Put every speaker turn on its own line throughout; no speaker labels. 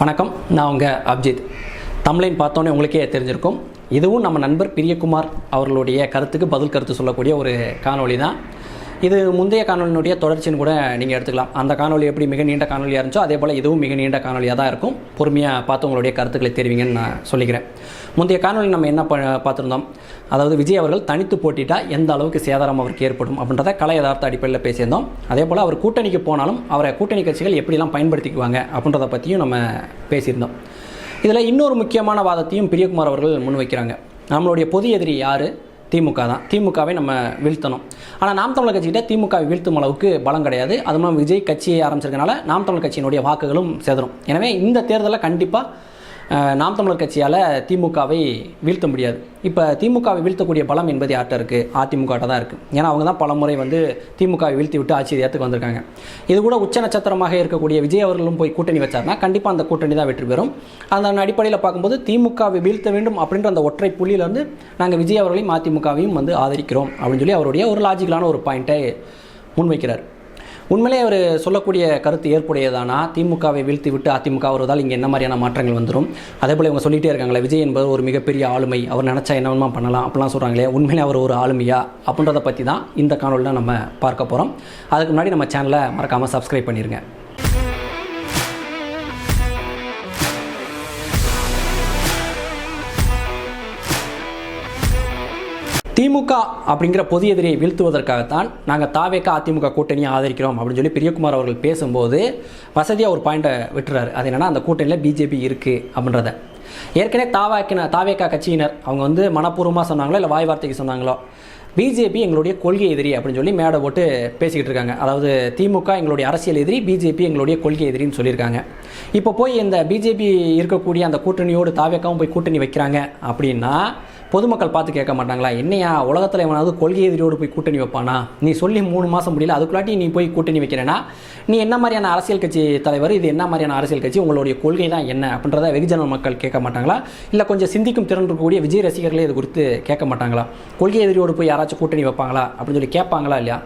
வணக்கம் நான் உங்கள் அப்ஜித். தமிழின் பார்த்தோன்னே உங்களுக்கே தெரிஞ்சிருக்கும். இதுவும் நம்ம நண்பர் பிரியகுமார் அவர்களுடைய கருத்துக்கு பதில் கருத்து சொல்லக்கூடிய ஒரு காணொளி தான் இது முந்தைய காணொலியினுடைய தொடர்ச்சின்னு கூட நீங்கள் எடுத்துக்கலாம். அந்த காணொளி எப்படி மிக நீண்ட காணொலியாக இருந்துச்சோ அதே போல் இதுவும் மிக நீண்ட காணொலியாக தான் இருக்கும். பொறுமையாக பார்த்து உங்களுடைய கருத்துக்களை தெரிவிங்கன்னு நான் சொல்லிக்கிறேன். முந்தைய காணொலி நம்ம என்ன ப பார்த்துருந்தோம்? அதாவது விஜய் அவர்கள் தனித்து போட்டிட்டால் எந்த அளவுக்கு சேதாரம் அவருக்கு ஏற்படும் அப்படின்றத கலை யதார்த்த அடிப்படையில் பேசியிருந்தோம். அதே போல் அவர் கூட்டணிக்கு போனாலும் அவரை கூட்டணி கட்சிகள் எப்படிலாம் பயன்படுத்திக்குவாங்க அப்படின்றத பற்றியும் நம்ம பேசியிருந்தோம். இதில் இன்னொரு முக்கியமான வாதத்தையும் பிரியகுமார் அவர்கள் முன்வைக்கிறாங்க. நம்மளுடைய பொது எதிரி யார்? திமுக தான். திமுகவை நம்ம வீழ்த்தணும். ஆனால் நாம் தமிழர் கட்சிக்கிட்ட திமுகவை வீழ்த்தும் அளவுக்கு பலம் கிடையாது. அது மூலம் விஜய் கட்சியை ஆரம்பிச்சிருக்கனால நாம் தமிழர் கட்சியினுடைய வாக்குகளும் சேதரும். எனவே இந்த தேர்தலில் கண்டிப்பாக நாம் தமிழர் கட்சியால் திமுகவை வீழ்த்த முடியாது. இப்போ திமுகவை வீழ்த்தக்கூடிய பலம் என்பது யார்கிட்ட இருக்குது அதிமுக தான் இருக்குது ஏன்னா அவங்க தான் பல முறை வந்து திமுகவை வீழ்த்தி விட்டு ஆட்சி ஏற்றுக்கு வந்திருக்காங்க. இது கூட உச்ச நட்சத்திரமாக இருக்கக்கூடிய விஜய் அவர்களும் போய் கூட்டணி வச்சார்னா கண்டிப்பாக அந்த கூட்டணி தான் வெற்றி பெறும். அந்த அடிப்படையில் பார்க்கும்போது திமுகவை வீழ்த்த வேண்டும் அப்படின்ற அந்த ஒற்றை புள்ளியிலேருந்து நாங்கள் விஜய் அவர்களையும் அதிமுகவையும் வந்து ஆதரிக்கிறோம் அப்படின்னு சொல்லி அவருடைய ஒரு லாஜிக்கலான ஒரு பாயிண்ட்டை முன்வைக்கிறார். உண்மையிலே அவர் சொல்லக்கூடிய கருத்து ஏற்புடையதானா? திமுகவை வீழ்த்தி விட்டு அதிமுக வருவதால் இங்கே என்ன மாதிரியான மாற்றங்கள் வந்துடும் அதே போல் இவங்க சொல்லிட்டே இருக்காங்களே விஜய் என்பது ஒரு மிகப்பெரிய ஆளுமை. அவர் நினச்சா என்ன பண்ணலாம் அப்படிலாம் சொல்கிறாங்களே உண்மையிலே அவர் ஒரு ஆளுமையா? அப்படின்றத பற்றி தான் இந்த காணொலியில் நம்ம பார்க்க போகிறோம் அதுக்கு முன்னாடி நம்ம சேனலை மறக்காமல் சப்ஸ்கிரைப் பண்ணிடுங்க திமுக அப்படிங்கிற பொது எதிரியை வீழ்த்துவதற்காகத்தான் நாங்கள் தாவேக்கா அதிமுக கூட்டணியை ஆதரிக்கிறோம் அப்படின்னு சொல்லி பிரியகுமார் அவர்கள் பேசும்போது வசதியாக ஒரு பாயிண்ட்டை விட்டுறாரு. அது என்னென்னா அந்த கூட்டணியில் பிஜேபி இருக்குது அப்படின்றத. ஏற்கனவே தாவாக்கின தாவேக்கா கட்சியினர் அவங்க வந்து மனப்பூர்வமாக சொன்னாங்களோ இல்லை வாய் வார்த்தைக்கு சொன்னாங்களோ பிஜேபி எங்களுடைய கொள்கை எதிரி அப்படின்னு சொல்லி மேடை போட்டு பேசிக்கிட்டு இருக்காங்க. அதாவது திமுக எங்களுடைய அரசியல் எதிரி பிஜேபி எங்களுடைய கொள்கை எதிரின்னு சொல்லியிருக்காங்க. இப்போ போய் இந்த பிஜேபி இருக்கக்கூடிய அந்த கூட்டணியோடு தாவேக்காவும் போய் கூட்டணி வைக்கிறாங்க அப்படின்னா பொதுமக்கள் பார்த்து கேட்க மாட்டாங்களா? என்னையா உலகத்தில் எவனாவது கொள்கை எதிரியோடு போய் கூட்டணி வைப்பானா? நீ சொல்லி மூணு மாதம் முடியல அதுக்குள்ளாட்டி நீ போய் கூட்டணி வைக்கிறேன்னா நீ என்ன மாதிரியான அரசியல் கட்சி தலைவர்? இது என்ன மாதிரியான அரசியல் கட்சி? உங்களுடைய கொள்கை தான் என்ன? அப்படின்றத வெகுஜன மக்கள் கேட்க மாட்டாங்களா? இல்லை கொஞ்சம் சிந்திக்கும் திறன் இருக்கக்கூடிய விஜய் ரசிகர்களே இது குறித்து கேட்க மாட்டாங்களா? கொள்கை எதிரியோடு போய் யாராச்சும் கூட்டணி வைப்பாங்களா? அப்படின்னு சொல்லி கேட்பாங்களா இல்லையா?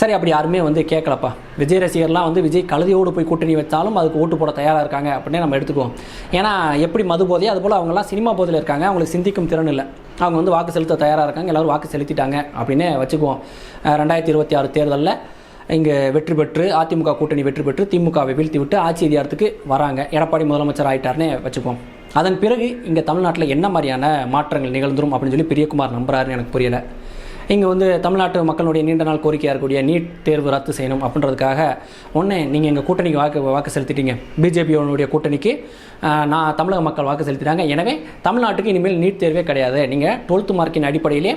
சரி அப்படி யாருமே வந்து கேட்கலப்பா. விஜய் ரசிகர்லாம் வந்து விஜய் கழுதியோடு போய் கூட்டணி வச்சாலும் அதுக்கு ஓட்டு போட தயாராக இருக்காங்க அப்படின்னே நம்ம எடுத்துக்குவோம். ஏன்னா எப்படி மது போதையோ அதுபோல் அவங்களாம் சினிமா போதையில் இருக்காங்க. அவங்களுக்கு சிந்திக்கும் திறன் இல்லை. அவங்க வந்து வாக்கு செலுத்த தயாராக இருக்காங்க. எல்லோரும் வாக்கு செலுத்திட்டாங்க அப்படின்னே வச்சுக்குவோம். ரெண்டாயிரத்தி இருபத்தி ஆறு தேர்தலில் இங்கே வெற்றி பெற்று அதிமுக கூட்டணி வெற்றி பெற்று திமுகவை வீழ்த்தி விட்டு ஆட்சி அதிகாரத்துக்கு வராங்க. எடப்பாடி முதலமைச்சர் ஆகிட்டார்னே வச்சுப்போம் அதன் பிறகு இங்கே தமிழ்நாட்டில் என்ன மாதிரியான மாற்றங்கள் நிகழ்ந்துரும் அப்படின்னு சொல்லி பிரியகுமார் நம்புறாருன்னு எனக்கு புரியலை. இங்கே வந்து தமிழ்நாட்டு மக்களுடைய நீண்ட நாள் கோரிக்கையாக இருக்கக்கூடிய நீட் தேர்வு ரத்து செய்யணும் அப்படின்றதுக்காக ஒன்று நீங்கள் எங்கள் கூட்டணிக்கு வாக்கு வாக்கு செலுத்திட்டீங்க. பிஜேபியோனுடைய கூட்டணிக்கு நான் தமிழக மக்கள் வாக்கு செலுத்திட்டாங்க. எனவே தமிழ்நாட்டுக்கு இனிமேல் நீட் தேர்வே கிடையாது. நீங்கள் டுவெல்த்து மார்க்கின் அடிப்படையிலே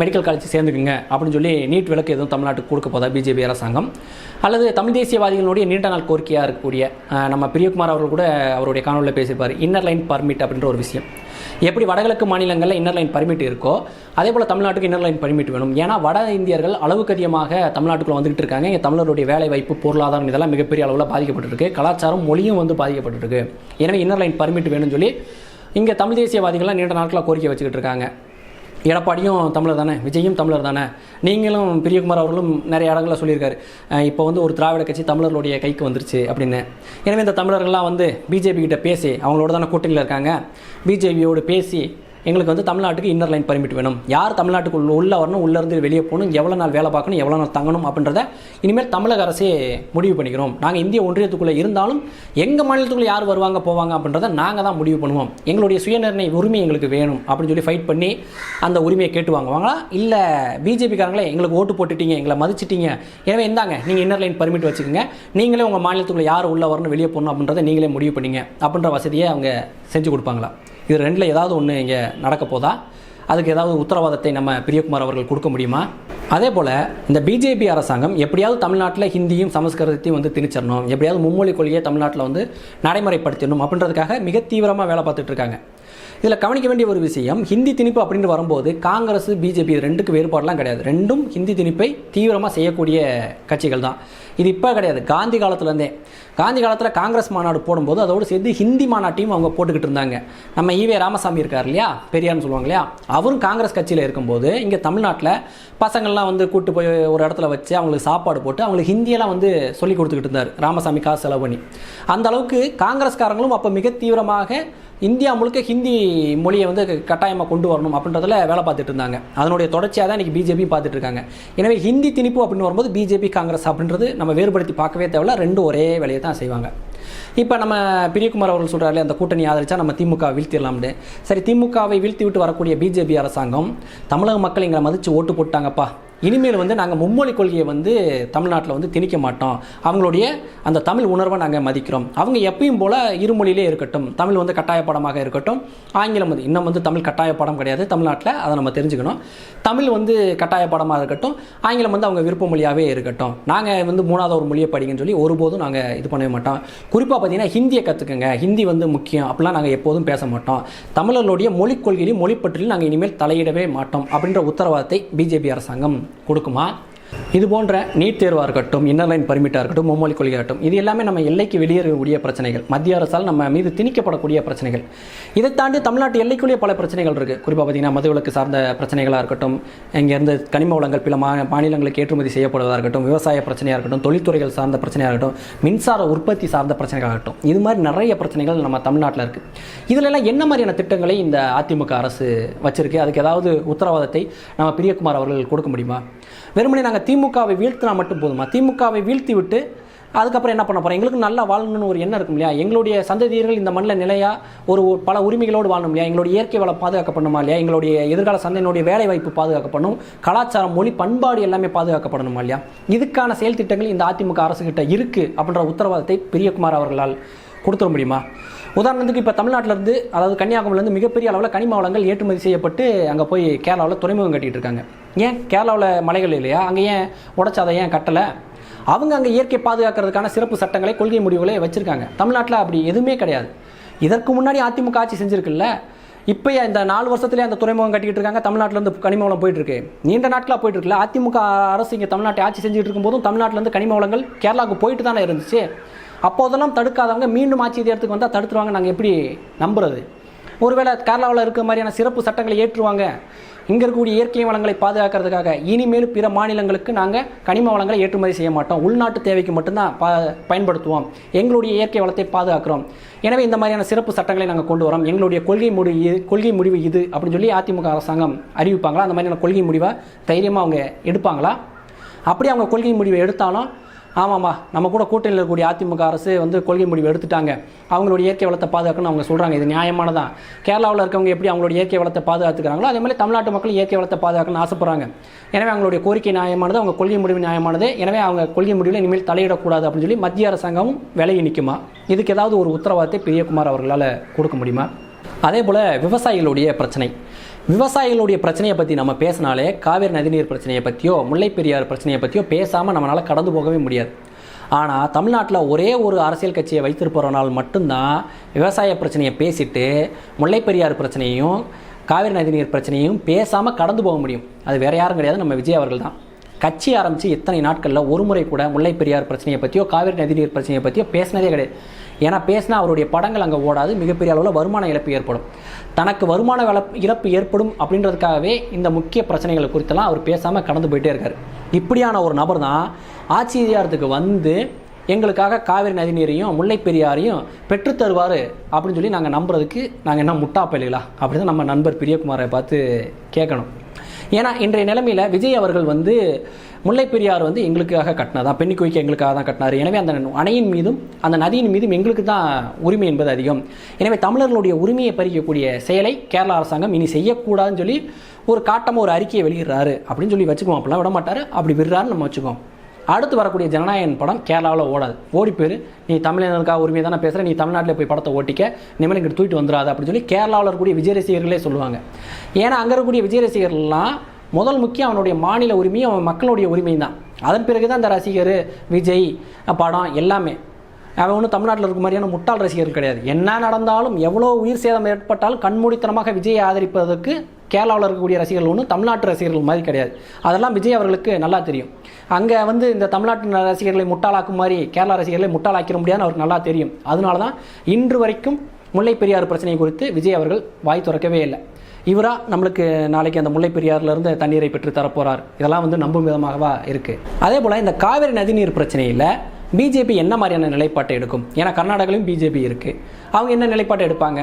மெடிக்கல் காலேஜ் சேர்ந்துக்குங்க அப்படின்னு சொல்லி நீட் விலக்கு எதுவும் தமிழ்நாட்டுக்கு கொடுக்க போதா பிஜேபி அரசாங்கம்? அல்லது தமிழ் தேசியவாதிகளுடைய நீண்ட நாள் கோரிக்கையாக இருக்கக்கூடிய நம்ம பிரியகுமார் அவர்கள் கூட அவருடைய காணொலியில் பேசியிருப்பார். இன்னர் லைன் பர்மிட் அப்படின்ற ஒரு விஷயம். எப்படி வடகிழக்கு மாநிலங்களில் இன்னர் லைன் பர்மிட் இருக்கோ அதே போல் தமிழ்நாட்டுக்கு இன்னர் லைன் பர்மிட் வேணும். ஏன்னா வட இந்தியர்கள் அளவுக்கு அதிகமாக தமிழ்நாட்டுக்குள்ள வந்துகிட்டு இருக்காங்க. இங்கே தமிழருடைய வேலை வாய்ப்பு பொருளாதாரம் இதெல்லாம் மிகப்பெரிய அளவில் பாதிக்கப்பட்டிருக்கு. கலாச்சாரம் மொழியும் வந்து பாதிக்கப்பட்டிருக்கு. எனவே இன்னர் லைன் பர்மிட் வேணும்னு சொல்லி இங்கே தமிழ் தேசியவாதிகள்லாம் நீண்ட நாட்களாக கோரிக்கை வச்சுக்கிட்டு இருக்காங்க. எடப்பாடியும் தமிழர் தானே? விஜயும் தமிழர் தானே? நீங்களும் பிரியகுமார் அவர்களும் நிறைய இடங்களில் சொல்லியிருக்காரு. இப்போ வந்து ஒரு திராவிட கட்சி தமிழர்களுடைய கைக்கு வந்துருச்சு அப்படின்னு. எனவே இந்த தமிழர்கள்லாம் வந்து பிஜேபி கிட்ட பேசி அவங்களோட தானே கூட்டணியில் இருக்காங்க. பிஜேபியோடு பேசி எங்களுக்கு வந்து தமிழ்நாட்டுக்கு இன்னர் லைன் பர்மிட் வேணும். யார் தமிழ்நாட்டுக்கு உள்ள வரணும் உள்ளேருந்து வெளியே போகணும் எவ்வளோ நாள் வேலை பார்க்கணும் எவ்வளோ நாள் தங்கணும் அப்படின்றத இனிமேல் தமிழக அரசே முடிவு பண்ணிக்கிறோம். நாங்கள் இந்திய ஒன்றியத்துக்குள்ளே இருந்தாலும் எங்கள் மாநிலத்துக்குள்ளே யார் வருவாங்க போவாங்க அப்படின்றத நாங்கள் தான் முடிவு பண்ணுவோம். எங்களுடைய சுயநிர்ணய உரிமை எங்களுக்கு வேணும் அப்படின்னு சொல்லி ஃபைட் பண்ணி அந்த உரிமையை கேட்டு வாங்குவாங்களா? இல்லை பிஜேபிக்காரங்களே எங்களுக்கு ஓட்டு போட்டுட்டீங்க எங்களை மதிச்சிட்டீங்க. எனவே இந்தாங்க நீங்கள் இன்னர் லைன் பர்மிட் வச்சுக்கோங்க. நீங்களே உங்கள் மாநிலத்துக்குள்ளே யார் உள்ளே வரணும் வெளியே போகணும் அப்படின்றத நீங்களே முடிவு பண்ணீங்க அப்படின்ற வசதியை அவங்க செஞ்சு கொடுப்பாங்களா? இது ரெண்டில் ஏதாவது ஒன்று இங்கே நடக்க போதா? அதுக்கு ஏதாவது உத்தரவாதத்தை நம்ம பிரியகுமார் அவர்கள் கொடுக்க முடியுமா? அதே போல் இந்த பிஜேபி அரசாங்கம் எப்படியாவது தமிழ்நாட்டில் ஹிந்தியும் சமஸ்கிருதத்தையும் வந்து திணிச்சிடணும் எப்படியாவது மும்மொழி கொள்கையை தமிழ்நாட்டில் வந்து நடைமுறைப்படுத்தணும் அப்படின்றதுக்காக மிக தீவிரமாக வேலை பார்த்துட்ருக்காங்க இதில் கவனிக்க வேண்டிய ஒரு விஷயம் ஹிந்தி திணிப்பு அப்படின்னு வரும்போது காங்கிரஸ் பிஜேபி ரெண்டுக்கு வேறுபாடுலாம் கிடையாது. ரெண்டும் ஹிந்தி திணிப்பை தீவிரமாக செய்யக்கூடிய கட்சிகள் தான். இது இப்போ கிடையாது. காந்தி காலத்துலேருந்தே. காந்தி காலத்தில் காங்கிரஸ் மாநாடு போடும்போது அதோடு சேர்த்து ஹிந்தி மாநாட்டையும் அவங்க போட்டுக்கிட்டு இருந்தாங்க. நம்ம ஈவே ராமசாமி இருக்கார் இல்லையா? பெரியார்னு சொல்லுவாங்க இல்லையா? அவரும் காங்கிரஸ் கட்சியில் இருக்கும்போது இங்கே தமிழ்நாட்டில் பசங்கள்லாம் வந்து கூட்டு போய் ஒரு இடத்துல வச்சு அவங்களுக்கு சாப்பாடு போட்டு அவங்களுக்கு ஹிந்தியெல்லாம் வந்து சொல்லி கொடுத்துக்கிட்டு இருந்தார். ராமசாமி காசு செலவு பண்ணி. அந்த அளவுக்கு காங்கிரஸ்காரங்களும் அப்போ மிக தீவிரமாக இந்தியா முழுக்க ஹிந்தி மொழியை வந்து கட்டாயமாக கொண்டு வரணும் அப்படின்றதுல வேலை பார்த்துட்டு இருந்தாங்க. அதனுடைய தொடர்ச்சியாக தான் இன்றைக்கி பிஜேபி பார்த்துட்டு இருக்காங்க. எனவே ஹிந்தி திணிப்பு அப்படின்னு வரும்போது பிஜேபி காங்கிரஸ் அப்படின்றது நம்ம வேறுபடுத்தி பார்க்கவே தேவையில்ல. ரெண்டும் ஒரே வேலையை தான் செய்வாங்க. இப்போ நம்ம பிரியகுமார் அவர்கள் சொல்கிறாரு அந்த கூட்டணி ஆதரிச்சா நம்ம திமுக வீழ்த்திடலாம்னு. சரி திமுகவை வீழ்த்தி விட்டு வரக்கூடிய பிஜேபி அரசாங்கம் தமிழக மக்கள் எங்களை மதித்து ஓட்டு போட்டாங்கப்பா இனிமேல் வந்து நாங்கள் மும்மொழி கொள்கையை வந்து தமிழ்நாட்டில் வந்து திணிக்க மாட்டோம். அவங்களுடைய அந்த தமிழ் உணர்வை நாங்கள் மதிக்கிறோம். அவங்க எப்பயும் போல் இருமொழியிலே இருக்கட்டும் தமிழ் வந்து கட்டாய பாடமாக இருக்கட்டும் ஆங்கிலம் வந்து இன்னும் வந்து தமிழ் கட்டாய பாடம் கிடையாது தமிழ்நாட்டில் அதை நம்ம தெரிஞ்சுக்கணும். தமிழ் வந்து கட்டாய பாடமாக இருக்கட்டும் ஆங்கிலம் வந்து அவங்க விருப்ப மொழியாகவே இருக்கட்டும். நாங்கள் வந்து மூணாவது ஒரு மொழியை படிங்கன்னு சொல்லி ஒருபோதும் நாங்கள் இது பண்ணவே மாட்டோம். குறிப்பாக பார்த்தீங்கன்னா ஹிந்தியை கற்றுக்குங்க ஹிந்தி வந்து முக்கியம். அப்படிலாம் நாங்கள் எப்போதும் பேச மாட்டோம். தமிழர்களுடைய மொழிக் கொள்கையிலையும் மொழிப்பற்றிலும் நாங்கள் இனிமேல் தலையிடவே மாட்டோம் அப்படின்ற உத்தரவாதத்தை பிஜேபி அரசாங்கம் கொடுக்குமா? இது போன்ற நீட் தேர்வாக இருக்கட்டும் இன்னர்லைன் பர்மிட்டாக இருக்கட்டும் மும்மொழி கொள்கையாகட்டும் இது எல்லாமே நம்ம எல்லைக்கு வெளியேறக்கூடிய பிரச்சனைகள். மத்திய அரசால் நம்ம மீது திணிக்கப்படக்கூடிய பிரச்சனைகள். இதை தாண்டி தமிழ்நாட்டு எல்லைக்குள்ளேயே பல பிரச்சனைகள் இருக்குது குறிப்பாக பார்த்தீங்கன்னா மதுவிலக்கு சார்ந்த பிரச்சனைகளாக இருக்கட்டும் இங்கேருந்து கனிம வளங்கள் பல மா மாநிலங்களுக்கு ஏற்றுமதி செய்யப்படுவதாக இருக்கட்டும் விவசாய பிரச்சனையாக இருக்கட்டும் தொழில்துறைகள் சார்ந்த பிரச்சனையாக இருக்கட்டும் மின்சார உற்பத்தி சார்ந்த பிரச்சனைகளாகட்டும் இது மாதிரி நிறைய பிரச்சனைகள் நம்ம தமிழ்நாட்டில் இருக்குது இதில் எல்லாம் என்ன மாதிரியான திட்டங்களை இந்த அதிமுக அரசு வச்சிருக்கு? அதுக்கு ஏதாவது உத்தரவாதத்தை நம்ம பிரியகுமார் அவர்கள் கொடுக்க முடியுமா? வெறுமனே நாங்கள் திமுகவை வீழ்த்தினா மட்டும் போதுமா? திமுகவை வீழ்த்தி விட்டு அதுக்கப்புறம் என்ன பண்ண போகிறோம் எங்களுக்கு நல்லா வாழணும்னு ஒரு எண்ணம் இருக்கும் இல்லையா? எங்களுடைய சந்ததியர்கள் இந்த மண்ணில் நிலையாக ஒரு பல உரிமைகளோடு வாழணும் இல்லையா? எங்களுடைய இயற்கை வளம் பாதுகாக்கப்படணுமா இல்லையா? எங்களுடைய எதிர்கால சந்தையினுடைய வேலை வாய்ப்பு பாதுகாக்கப்படணும். கலாச்சாரம் மொழி பண்பாடு எல்லாமே பாதுகாக்கப்படணுமா இல்லையா? இதுக்கான செயல் திட்டங்கள் இந்த அதிமுக அரசுகிட்ட இருக்குது அப்படின்ற உத்தரவாதத்தை பெரியகுமார் அவர்களால் கொடுத்துட முடியுமா? உதாரணத்துக்கு இப்போ தமிழ்நாட்டிலேருந்து அதாவது கன்னியாகுமரியிலேருந்து மிகப்பெரிய அளவில் கனிம வளங்கள் ஏற்றுமதி செய்யப்பட்டு அங்கே போய் கேரளாவில் துறைமுகம் கட்டிகிட்டு இருக்காங்க. ஏன்? கேரளாவில் மலைகள் இல்லையா? அங்கே ஏன் உடச்சாதை ஏன் கட்டலை? அவங்க அங்கே இயற்கை பாதுகாக்கிறதுக்கான சிறப்பு சட்டங்களை கொள்கை முடிவுகளை வச்சுருக்காங்க. தமிழ்நாட்டில் அப்படி எதுவுமே கிடையாது. இதற்கு முன்னாடி அதிமுக ஆட்சி செஞ்சுருக்குல்ல? இப்போ இந்த நாலு வருஷத்துலேயே அந்த துறைமுகம் கட்டிக்கிட்டு இருக்காங்க. தமிழ்நாட்டிலேருந்து கனிம வளம் போயிட்டுருக்கு நீண்ட நாட்டில் போயிட்டு இருக்குல்ல? அதிமுக அரசு இங்கே தமிழ்நாட்டை ஆட்சி செஞ்சுட்டு இருக்கும்போதும் தமிழ்நாட்டிலேருந்து கனிம வளங்கள் கேரளாவுக்கு போயிட்டு தானே இருந்துச்சு. அப்போதெல்லாம் தடுக்காதவங்க மீண்டும் ஆட்சி இடத்துக்கு வந்தால் தடுத்துருவாங்க. நாங்கள் எப்படி நம்புறது? ஒருவேளை கேரளாவில் இருக்க மாதிரியான சிறப்பு சட்டங்களை ஏற்றுவாங்க. இங்கே இருக்கக்கூடிய இயற்கை வளங்களை பாதுகாக்கிறதுக்காக இனிமேல் பிற மாநிலங்களுக்கு நாங்கள் கனிம வளங்களை ஏற்றுமதி செய்ய மாட்டோம். உள்நாட்டு தேவைக்கு மட்டும்தான் பா பயன்படுத்துவோம். எங்களுடைய இயற்கை வளத்தை பாதுகாக்கிறோம். எனவே இந்த மாதிரியான சிறப்பு சட்டங்களை நாங்கள் கொண்டு வரோம். எங்களுடைய கொள்கை முடிவு இது கொள்கை முடிவு இது அப்படின்னு சொல்லி அதிமுக அரசாங்கம் அறிவிப்பாங்களா? அந்த மாதிரியான கொள்கை முடிவை தைரியமாக அவங்க எடுப்பாங்களா? அப்படி அவங்க கொள்கை முடிவை எடுத்தாலும் ஆமாம்மா நம்ம கூட கூட்டணியில் இருக்கக்கூடிய அதிமுக அரசு வந்து கொள்கை முடிவு எடுத்துட்டாங்க. அவங்களுடைய இயற்கை வளத்தை பாதுகாக்கணும்னு அவங்க சொல்கிறாங்க இது நியாயமானதான். கேரளாவில் இருக்கவங்க எப்படி அவங்களுடைய இயற்கை வளத்தை பாதுகாத்துக்கிறாங்களோ அதே மாதிரி தமிழ்நாட்டு மக்கள் இயற்கை வளத்தை பாதுகாக்கணும்னு ஆசைப்படுறாங்க. எனவே அவங்களுடைய கோரிக்கை நியாயமானது அவங்க கொள்கை முடிவு நியாயமானது. எனவே அவங்க கொள்கை முடிவில் இனிமேல் தலையிடக்கூடாது அப்படின்னு சொல்லி மத்திய அரசாங்கமும் விலகி நிற்குமா இதுக்கு ஏதாவது ஒரு உத்தரவாதத்தை பிரியகுமார் அவர்களால் கொடுக்க முடியுமா? அதே போல் விவசாயிகளுடைய பிரச்சனை. விவசாயிகளுடைய பிரச்சனையை பற்றி நம்ம பேசினாலே காவேரி நதிநீர் பிரச்சனையை பற்றியோ முல்லைப்பெரியார் பிரச்சனையை பற்றியோ பேசாமல் நம்மளால் கடந்து போகவே முடியாது. ஆனால் தமிழ்நாட்டில் ஒரே ஒரு அரசியல் கட்சியை வைத்திருப்பவனால் மட்டும்தான் விவசாய பிரச்சனையை பேசிட்டு முல்லைப்பெரியார் பிரச்சனையும் காவிரி நதிநீர் பிரச்சனையும் பேசாமல் கடந்து போக முடியும். அது வேறு யாரும் கிடையாது நம்ம விஜய் அவர்கள் தான். கட்சி ஆரம்பித்து இத்தனை நாட்களில் ஒரு முறை கூட முல்லைப்பெரியார் பிரச்சனையை பற்றியோ காவிரி நதிநீர் பிரச்சனையை பற்றியோ பேசினதே கிடையாது. ஏன்னா பேசினா அவருடைய படங்கள் அங்கே ஓடாது மிகப்பெரிய அளவில் வருமான இழப்பு ஏற்படும். தனக்கு வருமான இழப்பு இழப்பு ஏற்படும் அப்படின்றதுக்காகவே இந்த முக்கிய பிரச்சனைகள் குறித்தெல்லாம் அவர் பேசாமல் கடந்து போயிட்டே இருக்கார். இப்படியான ஒரு நபர் தான் ஆட்சி அதிகாரத்துக்கு வந்து எங்களுக்காக காவிரி நதிநீரையும் முல்லை பெரியாரையும் பெற்றுத்தருவார் அப்படின்னு சொல்லி நாங்கள் நம்புறதுக்கு நாங்கள் என்ன முட்டா பயலுகளா அப்படின்னு தான் நம்ம நண்பர் பிரியகுமாரை பார்த்து கேட்கணும். ஏன்னா இன்றைய நிலைமையில் விஜய் அவர்கள் வந்து முல்லை பெரியார் வந்து எங்களுக்காக கட்டினதா பெண்ணி குயிக்க எங்களுக்காக தான் கட்டினார். எனவே அந்த அணையின் மீதும் அந்த நதியின் மீதும் எங்களுக்கு தான் உரிமை என்பது அதிகம். எனவே தமிழர்களுடைய உரிமையை பறிக்கக்கூடிய செயலை கேரள அரசாங்கம் இனி செய்யக்கூடாதுன்னு சொல்லி ஒரு காட்டமாக ஒரு அறிக்கையை வெளியிடுறாரு. அப்படின்னு சொல்லி வச்சுக்குவோம். அப்படிலாம் விட மாட்டார் அப்படி விடுறாருன்னு நம்ம வச்சுக்குவோம். அடுத்து வரக்கூடிய ஜனநாயகன் படம் கேரளாவில் ஓடாது. ஓடி போயிரு. நீ தமிழர்களுக்காக உரிமை தானே பேசுகிற நீ தமிழ்நாட்டில் போய் படத்தை ஓட்டிக்க இனிமேல் இங்கே தூக்கிட்டு வந்துடாது அப்படின்னு சொல்லி கேரளாவில் இருக்கக்கூடிய விஜய் ரசிகர்களே சொல்லுவாங்க. ஏன்னா அங்கே இருக்கக்கூடிய விஜய் ரசிகர்கள்லாம் முதல் முக்கியம் அவனுடைய மாநில உரிமையும் அவன் மக்களுடைய உரிமையும் தான். அதன் பிறகு தான் இந்த ரசிகர் விஜய் படம் எல்லாமே. அவன் ஒன்றும் தமிழ்நாட்டில் இருக்க மாதிரியான முட்டாள் ரசிகர்கள் கிடையாது. என்ன நடந்தாலும் எவ்வளோ உயிர் சேதம் ஏற்பட்டாலும் கண்மூடித்தனமாக விஜயை ஆதரிப்பதற்கு கேரளாவில் இருக்கக்கூடிய ரசிகர்கள் ஒன்றும் தமிழ்நாட்டு ரசிகர்கள் மாதிரி கிடையாது. அதெல்லாம் விஜய் அவர்களுக்கு நல்லா தெரியும். அங்கே வந்து இந்த தமிழ்நாட்டு ரசிகர்களை முட்டாளாக்கும் மாதிரி கேரளா ரசிகர்களை முட்டாளாக்கிற முடியாதுன்னு அவருக்கு நல்லா தெரியும். அதனால தான் இன்று வரைக்கும் முல்லை பெரியாறு பிரச்சனை குறித்து விஜய் அவர்கள் வாய் திறக்கவே இல்லை. இவரா நம்மளுக்கு நாளைக்கு அந்த முல்லை பெரியாறுலேருந்து தண்ணீரை பெற்று தரப்போறார். இதெல்லாம் வந்து நம்பும் விதமாகவா இருக்குது அதே போல் இந்த காவிரி நதிநீர் பிரச்சனையில் பிஜேபி என்ன மாதிரியான நிலைப்பாட்டை எடுக்கும்? ஏன்னா கர்நாடகாலையும் பிஜேபி இருக்குது அவங்க என்ன நிலைப்பாட்டை எடுப்பாங்க?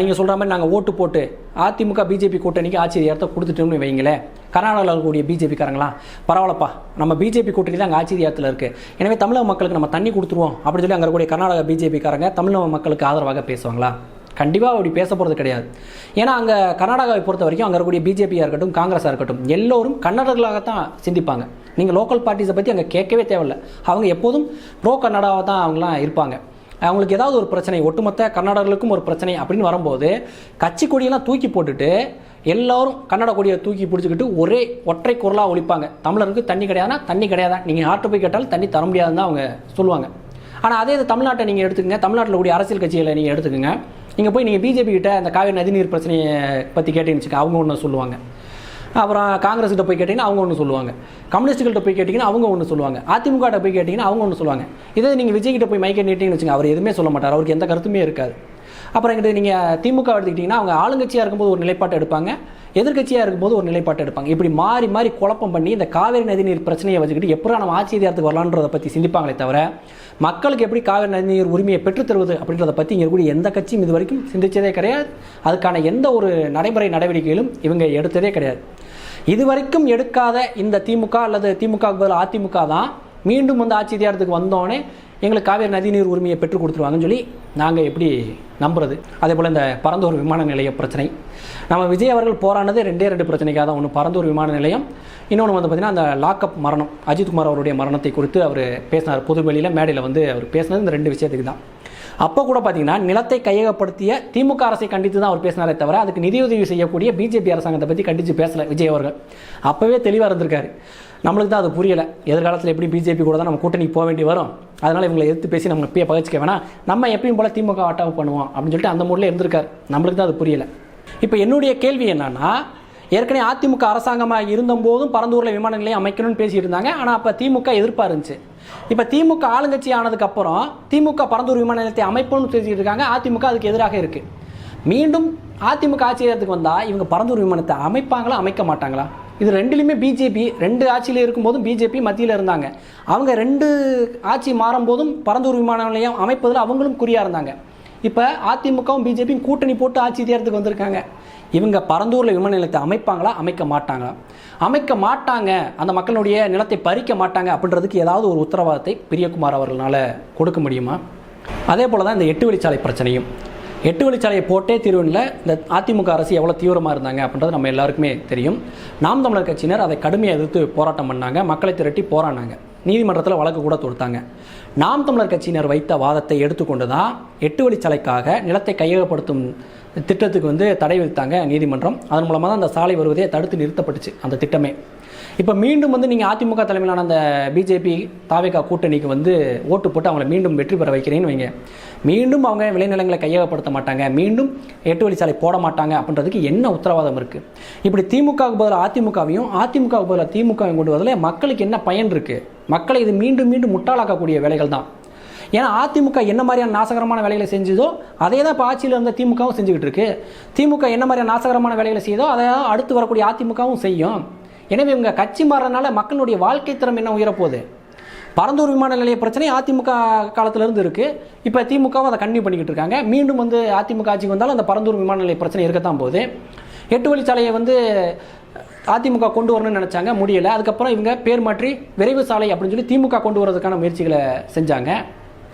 நீங்கள் சொல்கிற மாதிரி நாங்கள் ஓட்டு போட்டு அதிமுக பிஜேபி கூட்டணிக்கு ஆட்சி இடத்த கொடுத்துட்டோம்னு வைங்களேன் கர்நாடகாவில் இருக்கக்கூடிய பிஜேபிக்காரங்களா பரவாயில்லப்பா. நம்ம பிஜேபி கூட்டணி தான் அங்கே ஆட்சி அதிகாரத்தில் இருக்குது எனவே தமிழக மக்களுக்கு நம்ம தண்ணி கொடுத்துருவோம் அப்படின்னு சொல்லி அங்கே இருக்கக்கூடிய கர்நாடகா பிஜேபிக்காரங்க தமிழக மக்களுக்கு ஆதரவாக பேசுவாங்களா? கண்டிப்பாக அப்படி பேச போகிறது கிடையாது. ஏன்னா அங்கே கர்நாடகாவை பொறுத்த வரைக்கும் அங்கே இருக்கக்கூடிய பிஜேபியாக இருக்கட்டும் காங்கிரஸாக இருக்கட்டும் எல்லோரும் கன்னடர்களாகத்தான் சிந்திப்பாங்க. நீங்கள் லோக்கல் பார்ட்டிஸை பற்றி அங்கே கேட்கவே தேவையில்ல. அவங்க எப்போதும் ப்ரோ கன்னடாவாக தான் அவங்களாம் இருப்பாங்க. அவங்களுக்கு ஏதாவது ஒரு பிரச்சனை ஒட்டுமொத்த கர்நாடகர்களுக்கும் ஒரு பிரச்சனை அப்படின்னு வரும்போது கட்சி கொடியெல்லாம் தூக்கி போட்டுட்டு எல்லாரும் கன்னட கொடியை தூக்கி பிடிச்சிக்கிட்டு ஒரே ஒற்றை குரலாக ஒழிப்பாங்க. தமிழருக்கு தண்ணி கிடையாதுன்னா தண்ணி கிடையாதா? நீங்கள் ஆட்டு போய் கேட்டாலும் தண்ணி தர முடியாதுன்னு தான் அவங்க சொல்லுவாங்க. ஆனால் அதே இது தமிழ்நாட்டை நீங்கள் எடுத்துக்கங்க. தமிழ்நாட்டில் கூடிய அரசியல் கட்சிகளை நீங்கள் எடுத்துக்கோங்க. நீங்கள் போய் நீங்கள் பிஜேபி கிட்ட அந்த காவிரி நதிநீர் பிரச்சனையை பற்றி கேட்டீங்கன்னு வச்சுக்க அவங்க ஒன்று சொல்லுவாங்க. அப்புறம் காங்கிரஸ் கிட்ட போய் கேட்டிங்கன்னா அவங்க ஒன்று சொல்லுவாங்க. கம்யூனிஸ்ட்டுகள்கிட்ட போய் கேட்டிங்கன்னா அவங்க ஒன்று சொல்லுவாங்க. அதிமுககிட்ட போய் கேட்டிங்கன்னா அவங்க ஒன்று சொல்லுவாங்க. இதே நீங்கள் விஜய்கிட்ட போய் மைக்கை நீட்டிங்கன்னு வச்சுங்க அவர் எதுவுமே சொல்ல மாட்டார். அவருக்கு எந்த கருத்துமே இருக்காது. அப்புறம் எங்கிட்ட நீங்கள் திமுக எடுத்துக்கிட்டிங்கன்னா அவங்க ஆளுங்கட்சியாக இருக்கும்போது ஒரு நிலைப்பாட்டை எடுப்பாங்க. எதிர்க்கட்சியாக இருக்கும்போது ஒரு நிலைப்பாட்டை எடுப்பாங்க. இப்படி மாறி மாறி குழப்பம் பண்ணி இந்த காவிரி நதிநீர் பிரச்சனையை வச்சுக்கிட்டு எப்படா நம்ம ஆட்சி அதிகாரத்துக்கு வரலான்றதை பற்றி சிந்திப்பாங்களே தவிர மக்களுக்கு எப்படி காவிரி நதிநீர் உரிமையை பெற்றுத்தருவது அப்படின்றத பற்றி இங்கே இருக்கக்கூடிய எந்த கட்சியும் இது வரைக்கும் சிந்தித்ததே கிடையாது. அதுக்கான எந்த ஒரு நடைமுறை நடவடிக்கைகளும் இவங்க எடுத்ததே கிடையாது. இதுவரைக்கும் எடுக்காத இந்த திமுக அல்லது திமுக பதில் அதிமுக தான் மீண்டும் வந்து ஆட்சி அதிகாரத்துக்கு வந்தோடனே எங்களுக்கு காவேரி நதிநீர் உரிமையை பெற்றுக் கொடுத்துருவாங்கன்னு சொல்லி நாங்கள் எப்படி நம்புறது? அதே போல் இந்த பரந்தூர் விமான நிலைய பிரச்சனை. நம்ம விஜய் அவர்கள் போரானது ரெண்டே ரெண்டு பிரச்சனைக்காக தான். ஒன்று பரந்தூர் விமான நிலையம் இன்னொன்று வந்து பார்த்திங்கன்னா அந்த லாக்அப் மரணம் அஜித்குமார் அவருடைய மரணத்தை குறித்து அவர் பேசினார். பொதுவெளியில் மேடையில் வந்து அவர் பேசினது இந்த ரெண்டு விஷயத்துக்கு தான். அப்போ கூட பார்த்தீங்கன்னா நிலத்தை கையகப்படுத்திய திமுக அரசை கண்டித்து தான் அவர் பேசினாரே தவிர அதுக்கு நிதியுதவி செய்யக்கூடிய பிஜேபி அரசாங்கத்தை பற்றி கண்டித்து பேசலை விஜய் அவர்கள். அப்போவே தெளிவாக இருந்திருக்காரு. நம்மளுக்கு தான் அது புரியலை. எதிர்காலத்தில் எப்படி பிஜேபி கூட தான் நம்ம கூட்டணி போக வேண்டி வரும். அதனால் இவங்களை எதிர்த்து பேசி நம்ம இப்பயே பகிச்சிக்க வேணாம். நம்ம எப்பயும் போல் திமுக ஆட்டாவை பண்ணுவோம் அப்படின்னு சொல்லிட்டு அந்த மூடில் இருந்திருக்காரு. நம்மளுக்கு தான் அது புரியலை. இப்போ என்னுடைய கேள்வி என்னன்னா ஏற்கனவே அதிமுக அரசாங்கமாக இருந்தபோதும் பரந்தூரில் விமான நிலையம் அமைக்கணும்னு பேசிட்டு இருந்தாங்க. ஆனால் அப்போ திமுக எதிர்ப்பாக இருந்துச்சு. இப்போ திமுக ஆளுங்கட்சி ஆனதுக்கப்புறம் திமுக பரந்தூர் விமான நிலையத்தை அமைப்போம்னு பேசிட்டு இருக்காங்க. அதிமுக அதுக்கு எதிராக இருக்குது மீண்டும் அதிமுக ஆட்சியத்துக்கு வந்தால் இவங்க பரந்தூர் விமானத்தை அமைப்பாங்களா அமைக்க மாட்டாங்களா? இது ரெண்டுலையுமே பிஜேபி ரெண்டு ஆட்சியில் இருக்கும்போதும் பிஜேபி மத்தியில் இருந்தாங்க. அவங்க ரெண்டு ஆட்சி மாறும்போதும் பரந்தூர் விமான நிலையம் அமைப்பதில் அவங்களும் குறியாக இருந்தாங்க. இப்போ அதிமுகவும் பிஜேபியும் கூட்டணி போட்டு ஆட்சி தேர்றதுக்கு வந்திருக்காங்க. இவங்க பரந்தூரில் விமான நிலையத்தை அமைப்பாங்களா அமைக்க மாட்டாங்களா? அமைக்க மாட்டாங்க. அந்த மக்களுடைய நிலத்தை பறிக்க மாட்டாங்க அப்படின்றதுக்கு ஏதாவது ஒரு உத்தரவாதத்தை பிரியகுமார் அவர்களால் கொடுக்க முடியுமா? அதே போல் தான் இந்த எட்டு வழிச்சாலை பிரச்சனையும். எட்டு வழிச்சாலையை போட்டே தீர்வுனில் இந்த அதிமுக அரசு எவ்வளோ தீவிரமாக இருந்தாங்க அப்படின்றது நம்ம எல்லாருக்குமே தெரியும். நாம் தமிழர் கட்சியினர் அதை கடுமையாக எதிர்த்து போராட்டம் பண்ணாங்க. மக்களை திரட்டி போராடினாங்க. நீதிமன்றத்தில் வழக்கு கூட தொடுத்தாங்க. நாம் தமிழர் கட்சியினர் வைத்த வாதத்தை எடுத்துக்கொண்டு தான் எட்டு வழிச்சாலைக்காக நிலத்தை கையகப்படுத்தும் திட்டத்துக்கு வந்து தடை விதித்தாங்க நீதிமன்றம். அதன் மூலமாக தான் அந்த சாலை வருவதே தடுத்து நிறுத்தப்பட்டுச்சு அந்த திட்டமே. இப்போ மீண்டும் வந்து நீங்கள் அதிமுக தலைமையிலான அந்த பிஜேபி தாவேகா கூட்டணிக்கு வந்து ஓட்டு போட்டு அவங்கள மீண்டும் வெற்றி பெற வைக்கிறேன்னு வைங்க. மீண்டும் அவங்க விளைநிலங்களை கையகப்படுத்த மாட்டாங்க. மீண்டும் எட்டு வழிச்சாலை போட மாட்டாங்க அப்படின்றதுக்கு என்ன உத்தரவாதம் இருக்குது இப்படி திமுகவுக்கு பதிலாக அதிமுகவையும் அதிமுகவுக்கு பதிலாக திமுகவையும் கொண்டு வரதில் மக்களுக்கு என்ன பயன் இருக்குது மக்களை இது மீண்டும் மீண்டும் முட்டாளாக்கக்கூடிய வேலைகள் தான் ஏன்னா அதிமுக என்ன மாதிரியான நாசகரமான வேலைகளை செஞ்சதோ அதே தான் இப்போ ஆட்சியில் இருந்த திமுகவும் செஞ்சுக்கிட்டு இருக்கு. திமுக என்ன மாதிரியான நாசகரமான வேலைகளை செய்தோ அதை தான் அடுத்து வரக்கூடிய அதிமுகவும் செய்யும். எனவே இவங்க கட்சி மாறனால மக்களுடைய வாழ்க்கை தரம் என்ன உயரப்போகுது? பரந்தூர் விமான நிலைய பிரச்சனை அதிமுக காலத்துல இருக்குது இப்போ திமுகவும் அதை கண்டினியூ பண்ணிக்கிட்டு இருக்காங்க. மீண்டும் வந்து அதிமுக ஆட்சிக்கு வந்தாலும் அந்த பரந்தூர் விமான நிலைய பிரச்சனை இருக்கத்தான் போகுது. எட்டு வழிச்சாலையை வந்து அதிமுக கொண்டு வரணும்னு நினச்சாங்க முடியலை. அதுக்கப்புறம் இவங்க பேர் மாற்றி விரைவு சாலை அப்படின்னு சொல்லி திமுக கொண்டு வரதுக்கான முயற்சிகளை செஞ்சாங்க.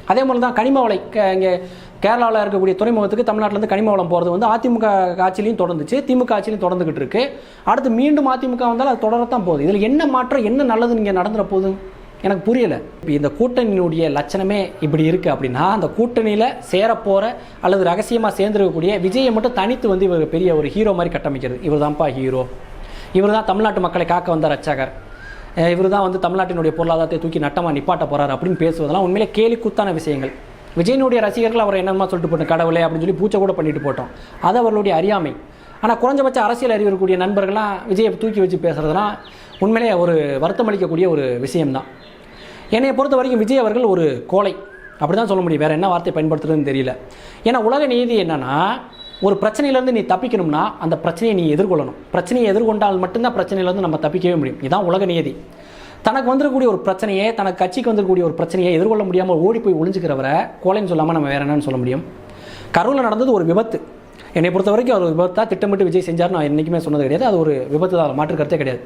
அதே மாதிரி தான் கனிமவளை க- இங்கே கேரளாவில் இருக்கக்கூடிய துறைமுகத்துக்கு தமிழ்நாட்டிலேருந்து கனிம வளம் போகிறது வந்து அதிமுக ஆட்சியிலையும் தொடர்ந்துச்சு. திமுக ஆட்சியிலையும் தொடர்ந்துகிட்டு இருக்கு. அடுத்து மீண்டும் அதிமுக வந்தாலும் அது தொடரத்தான் போகுது. இதில் என்ன மாற்றம் என்ன நல்லது நீங்கள் நடந்துற போகுது? எனக்கு புரியலை. இப்போ இந்த கூட்டணியினுடைய லட்சணமே இப்படி இருக்குது அப்படின்னா அந்த கூட்டணியில் சேரப்போகிற அல்லது ரகசியமாக சேர்ந்துருக்கக்கூடிய விஜயை மட்டும் தனித்து வந்து இவர் பெரிய ஒரு ஹீரோ மாதிரி கட்டமைக்கிறது. இவர் தான்ப்பா ஹீரோ இவர் தான் தமிழ்நாட்டு மக்களை காக்க வந்த ரச்சகர் இவர் தான் வந்து தமிழ்நாட்டினுடைய பொருளாதாரத்தை தூக்கி நட்டமாக நிப்பாட்ட போறார் அப்படின்னு பேசுவதெல்லாம் உண்மையிலே கேலி கூத்தான விஷயங்கள். விஜயனுடைய ரசிகர்கள் அவர் என்னமா சொல்லிட்டு போட்டோம் கடவுளே அப்படின்னு சொல்லி பூச்சை கூட பண்ணிட்டு போட்டோம். அது அவர்களுடைய அறியாமை. ஆனால் குறைஞ்சபட்ச அரசியல் அறிவு இருக்கக்கூடிய நண்பர்கள்லாம் விஜயை தூக்கி வச்சு பேசுகிறதுலாம் உண்மையிலே ஒரு வருத்தம் அளிக்கக்கூடிய ஒரு விஷயம்தான். என்னை பொறுத்த வரைக்கும் விஜய் அவர்கள் ஒரு கோலை அப்படி தான் சொல்ல முடியும். வேறு என்ன வார்த்தை பயன்படுத்துறதுன்னு தெரியல. ஏன்னா உலக நீதி என்னன்னா ஒரு பிரச்சனையிலேருந்து நீ தப்பிக்கணும்னா அந்த பிரச்சனையை நீ எதிர்கொள்ளணும். பிரச்சனையை எதிர்கொண்டால் மட்டும்தான் பிரச்சனையிலேருந்து நம்ம தப்பிக்கவே முடியும். இதுதான் உலக நியதி. தனக்கு வந்துடக்கூடிய ஒரு பிரச்சனையை தனக்கு கட்சிக்கு வந்துடக்கூடிய ஒரு பிரச்சனையை எதிர்கொள்ள முடியாமல் ஓடி போய் ஒளிஞ்சுக்கிறவரை கோலைன்னு சொல்லாமல் நம்ம வேற என்னன்னு சொல்ல முடியும்? கரூரில் நடந்தது ஒரு விபத்து. என்னை பொறுத்த வரைக்கும் அவர் விபத்தாக திட்டமிட்டு விஜய் செஞ்சார் நான் என்றைக்குமே சொன்னது கிடையாது. அது ஒரு விபத்து தான். மாற்று கருத்தே கிடையாது.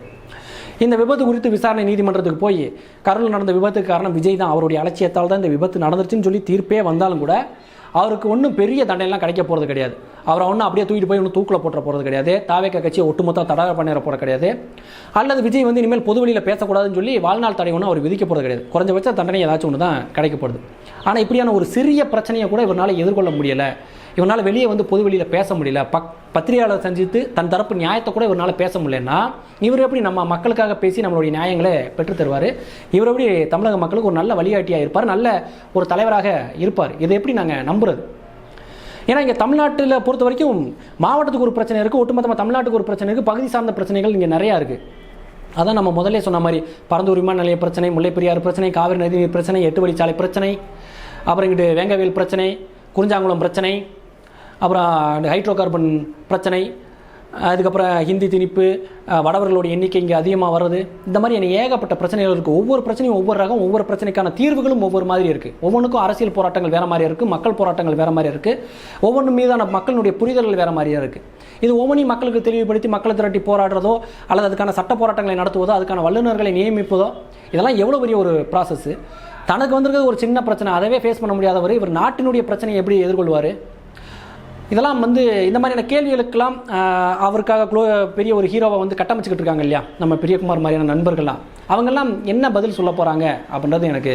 இந்த விபத்து குறித்து விசாரணை நீதிமன்றத்துக்கு போய் கரூரில் நடந்த விபத்துக்கு காரணம் விஜய் தான். அவருடைய அலட்சியத்தால் தான் இந்த விபத்து நடந்துருச்சுன்னு சொல்லி தீர்ப்பே வந்தாலும் கூட அவருக்கு ஒன்றும் பெரிய தண்டனைலாம் கிடைக்க போகிறது கிடையாது. அவரை ஒன்றும் அப்படியே தூக்கிட்டு போய் ஒன்றும் தூக்கில் போட்டுற போகிறது கிடையாது. தாவேக்க கட்சியை ஒட்டுமொத்த தடை பண்ணிட போகிற கிடையாது. அல்லது விஜய் வந்து இனிமேல் பொதுவெளியில் பேசக்கூடாதுன்னு சொல்லி வாழ்நாள் தடை ஒன்று அவர் விதிக்க போகிறது கிடையாது. குறைஞ்சபட்ச தண்டனை ஏதாச்சும் ஒன்று தான் கிடைக்கப்படுது ஆனால் இப்படியான ஒரு சிறிய பிரச்சனையை கூட இவரால் எதிர்கொள்ள முடியலை. இவனால் வெளியே வந்து பொது வெளியில் பேச முடியல. பக் பத்திரிகையாளர் சந்தித்து தன் தரப்பு நியாயத்தை கூட இவரால் பேச முடியலன்னா இவர் எப்படி நம்ம மக்களுக்காக பேசி நம்மளுடைய நியாயங்களை பெற்றுத்தருவார் இவர் எப்படி தமிழக மக்களுக்கு ஒரு நல்ல வழிகாட்டியாக இருப்பார்? நல்ல ஒரு தலைவராக இருப்பார்? இதை எப்படி நாங்கள் நம்புறது? ஏன்னா இங்கே தமிழ்நாட்டில் பொறுத்த வரைக்கும் மாவட்டத்துக்கு ஒரு பிரச்சனை இருக்குது ஒட்டுமொத்தமாக தமிழ்நாட்டுக்கு ஒரு பிரச்சனை இருக்குது பகுதி சார்ந்த பிரச்சனைகள் இங்கே நிறையா இருக்குது அதான் நம்ம முதல்ல சொன்ன மாதிரி பரந்தூர் விமான நிலைய பிரச்சனை முல்லைப்பெரியாறு பிரச்சனை காவிரி நதி பிரச்சனை எட்டு வழிச்சாலை பிரச்சனை அப்புறம் இங்கிட்டு வேங்கவேல் பிரச்சனை குறிஞ்சாங்குளம் பிரச்சனை அப்புறம் ஹைட்ரோ கார்பன் பிரச்சனை அதுக்கப்புறம் ஹிந்தி திணிப்பு வடவர்களோட வடவர்களுடைய எண்ணிக்கை இங்கே அதிகமாக வர்றது. இந்த மாதிரி எனக்கு ஏகப்பட்ட பிரச்சனைகள் இருக்குது ஒவ்வொரு பிரச்சனையும் ஒவ்வொரு ரகம் ஒவ்வொரு பிரச்சனைக்கான தீர்வுகளும் ஒவ்வொரு மாதிரி இருக்குது ஒவ்வொன்றுக்கும் அரசியல் போராட்டங்கள் வேறு மாதிரி இருக்குது மக்கள் போராட்டங்கள் வேறு மாதிரி இருக்குது ஒவ்வொன்று மீதான மக்களுடைய புரிதல்கள் வேறு மாதிரியாக இருக்குது இது ஒவ்வொன்றையும் மக்களுக்கு தெளிவுபடுத்தி மக்களை திரட்டி போராடுறதோ அல்லது அதுக்கான சட்ட போராட்டங்களை நடத்துவதோ அதுக்கான வல்லுநர்களை நியமிப்பதோ இதெல்லாம் எவ்வளோ பெரிய ஒரு ப்ராசஸ்ஸு தனக்கு வந்திருக்கிறது ஒரு சின்ன பிரச்சனை. அதவே ஃபேஸ் பண்ண முடியாதவர் இவர் நாட்டினுடைய பிரச்சனையை எப்படி எதிர்கொள்வார்? இதெல்லாம் வந்து இந்த மாதிரியான கேள்விகளுக்கெல்லாம் அவருக்காக க்ளோ பெரிய ஒரு ஹீரோவை வந்து கட்டமைச்சிக்கிட்டு இருக்காங்க இல்லையா? நம்ம பெரியகுமார் மாதிரியான நண்பர்கள்லாம். அவங்கெல்லாம் என்ன பதில் சொல்ல போகிறாங்க அப்படின்றது எனக்கு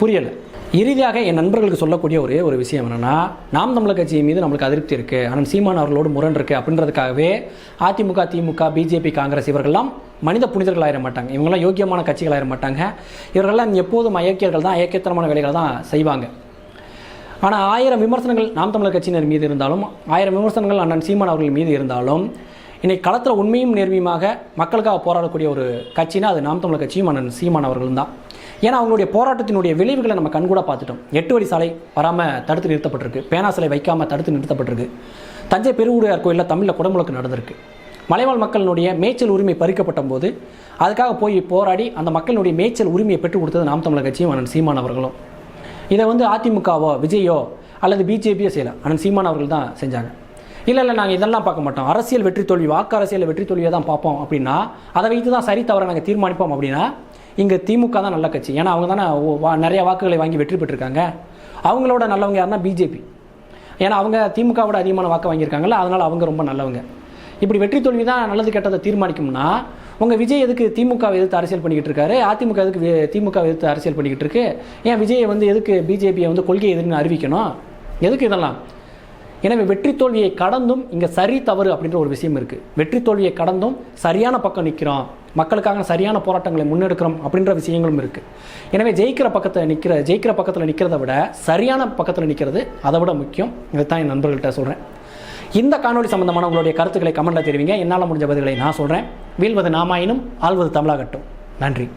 புரியலை. இறுதியாக என் நண்பர்களுக்கு சொல்லக்கூடிய ஒரே ஒரு விஷயம் என்னென்னா நாம் தமிழர் கட்சி மீது நம்மளுக்கு அதிருப்தி இருக்குது ஆனால் சீமான் அவர்களோடு முரண் இருக்குது அப்படின்றதுக்காகவே அதிமுக திமுக பிஜேபி காங்கிரஸ் இவர்கள்லாம் மனித புனிதர்கள் ஆயிட மாட்டாங்க. இவங்கெல்லாம் யோக்கியமான கட்சிகள் ஆயிட மாட்டாங்க. இவர்கள்லாம் எப்போதும் அயக்கியர்கள் தான் அயோக்கியத்தனமான வேலைகளை தான் செய்வாங்க. ஆனால் ஆயிரம் விமர்சனங்கள் நாம் தமிழர் கட்சியினர் மீது இருந்தாலும் ஆயிரம் விமர்சனங்கள் அண்ணன் சீமான் அவர்கள் மீது இருந்தாலும் இன்னைக்கு களத்தில் உண்மையும் நேர்மையுமாக மக்களுக்காக போராடக்கூடிய ஒரு கட்சினா அது நாம் தமிழர் கட்சியும் அண்ணன் சீமான் அவர்களும் தான். ஏன்னா அவங்களுடைய போராட்டத்தினுடைய விளைவுகளை நம்ம கண்கூட பார்த்துட்டோம். எட்டு வழி சாலை வராமல் தடுத்து நிறுத்தப்பட்டிருக்கு. பேனா சிலை வைக்காமல் தடுத்து நிறுத்தப்பட்டிருக்கு. தஞ்சை பெருவுடையார் கோயிலில் தமிழில் குடமுழுக்கு நடந்திருக்கு. மலைவாழ் மக்களினுடைய மேய்ச்சல் உரிமை பறிக்கப்பட்ட போது அதுக்காக போய் போராடி அந்த மக்களினுடைய மேய்ச்சல் உரிமையை பெற்றுக் கொடுத்தது நாம் தமிழர் கட்சியும் அண்ணன் சீமான் அவர்களும். இதை வந்து அதிமுகவோ விஜயோ அல்லது பிஜேபியோ செய்யலாம் ஆனால் சீமான் அவர்கள் தான் செஞ்சாங்க. இல்லை இல்லை நாங்கள் இதெல்லாம் பார்க்க மாட்டோம். அரசியல் வெற்றி தோல்வி வாக்கு அரசியல் வெற்றி தோல்வியை தான் பார்ப்போம் அப்படின்னா அதை வைத்து தான் சரி தவறை நாங்கள் தீர்மானிப்போம் அப்படின்னா இங்கே திமுக தான் நல்ல கட்சி. ஏன்னா அவங்க தானே வா- நிறைய வாக்குகளை வாங்கி வெற்றி பெற்றிருக்காங்க. அவங்களோட நல்லவங்க யாருன்னா பிஜேபி. ஏன்னா அவங்க திமுகவோட அதிகமான வாக்கு வாங்கியிருக்காங்கல்ல அதனால் அவங்க ரொம்ப நல்லவங்க. இப்படி வெற்றி தோல்வி தான் நல்லது கெட்டதை தீர்மானிக்கும்னா உங்கள் விஜய் எதுக்கு திமுகவை எதிர்த்து அரசியல் பண்ணிக்கிட்டு இருக்காரு? அதிமுக எதுக்கு வி- திமுகவை எதிர்த்து அரசியல் பண்ணிக்கிட்டு இருக்கு? ஏன் விஜயை வந்து எதுக்கு பிஜேபியை வந்து கொள்கை எதுன்னு அறிவிக்கணும்? எதுக்கு இதெல்லாம்? எனவே வெற்றி தோல்வியை கடந்தும் இங்கே சரி தவறு அப்படின்ற ஒரு விஷயம் இருக்குது வெற்றி தோல்வியை கடந்தும் சரியான பக்கம் நிற்கிறோம் மக்களுக்காக சரியான போராட்டங்களை முன்னெடுக்கிறோம் அப்படின்ற விஷயங்களும் இருக்குது எனவே ஜெயிக்கிற பக்கத்தில் நிற்கிற ஜெயிக்கிற பக்கத்தில் நிற்கிறத விட சரியான பக்கத்தில் நிற்கிறது அதை விட முக்கியம். இதைத்தான் என் நண்பர்கள்ட்ட சொல்கிறேன் இந்த காணொலி சம்பந்தமான உங்களுடைய கருத்துக்களை கமெண்ட்டில் தெரிவிங்க. என்னால் முடிஞ்ச பதில்களை நான் சொல்கிறேன் வீழ்வது நாமாயினும் ஆள்வது தமிழாகட்டும். நன்றி.